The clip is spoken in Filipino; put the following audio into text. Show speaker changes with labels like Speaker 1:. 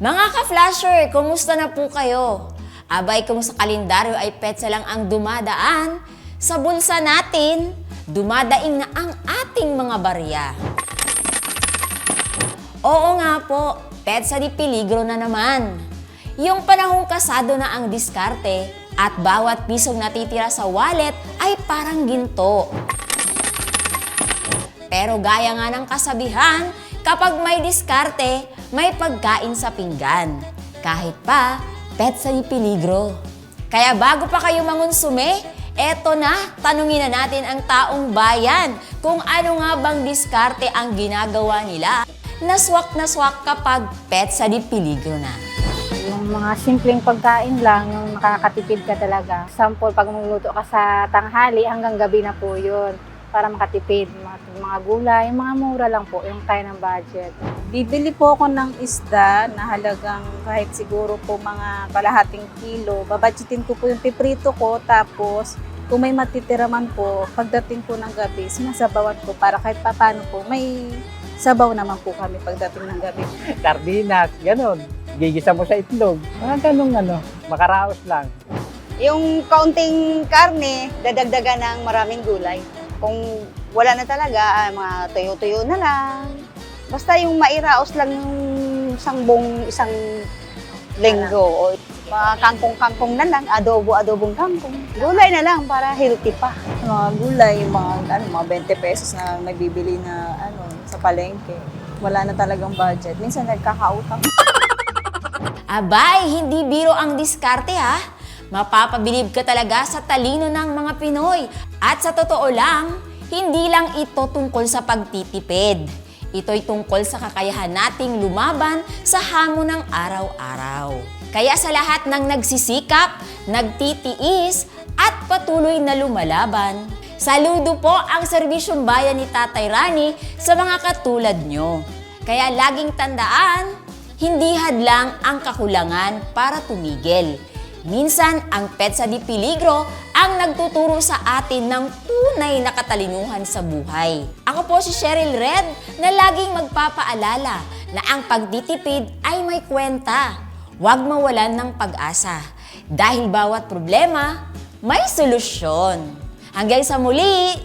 Speaker 1: Mga ka-flasher, kumusta na po kayo? Abay kung sa kalendaryo ay petsa lang ang dumadaan, sa bulsa natin, dumadaing na ang ating mga barya. Oo nga po, petsa di peligro na naman. Yung panahong kasado na ang diskarte at bawat pisong natitira sa wallet ay parang ginto. Pero gaya nga ng kasabihan, kapag may diskarte, may pagkain sa pinggan. Kahit pa, petsa di peligro. Kaya bago pa kayo mangonsume, eto na, tanungin na natin ang taong bayan kung ano nga bang diskarte ang ginagawa nila. Naswak na swak kapag petsa di peligro na.
Speaker 2: Yung mga simpleng pagkain lang, yung makakatipid ka talaga. Sample, pag magluto ka sa tanghali, hanggang gabi na po yun para makatipid. Mga, mga gulay, mga mura lang po, yung kaya ng budget.
Speaker 3: Bibili po ako ng isda na halagang kahit siguro po mga kalahating kilo. Babadgetin ko po yung piprito ko tapos kung may matitira man po, pagdating po ng gabi, sinasabawan ko para kahit papano po may sabaw naman po kami pagdating ng gabi.
Speaker 4: sardinas, ganun. Gigisa mo sa itlog. Mga ganun ano, makaraos lang.
Speaker 5: Yung kaunting karne, dadagdagan ng maraming gulay. Kung wala na talaga, ah, mga tuyo-tuyo na lang. Basta yung mairaos lang yung isang buong isang linggo. O mga kangkong-kangkong na lang, adobo-adobong kangkong. Gulay na lang para healthy pa.
Speaker 3: Mga gulay, mga, ano, mga 20 pesos na nagbibili na ano, sa palengke. Wala na talagang budget. Minsan nagkakautang.
Speaker 1: Abay, hindi biro ang diskarte ha. Mapapabilib ka talaga sa talino ng mga Pinoy. At sa totoo lang, hindi lang ito tungkol sa pagtitipid. Ito'y tungkol sa kakayahan nating lumaban sa hamon ng araw-araw. Kaya sa lahat ng nagsisikap, nagtitiis, at patuloy na lumalaban, saludo po ang serbisyong bayan ni Tatay Rani sa mga katulad nyo. Kaya laging tandaan, hindi hadlang ang kakulangan para tumigil. Minsan, ang petsa di peligro ang nagtuturo sa atin ng tunay na katalinuhan sa buhay. Ako po si Cheryl Red na laging magpapaalala na ang pagtitipid ay may kwenta. Huwag mawalan ng pag-asa. Dahil bawat problema, may solusyon. Hanggang sa muli!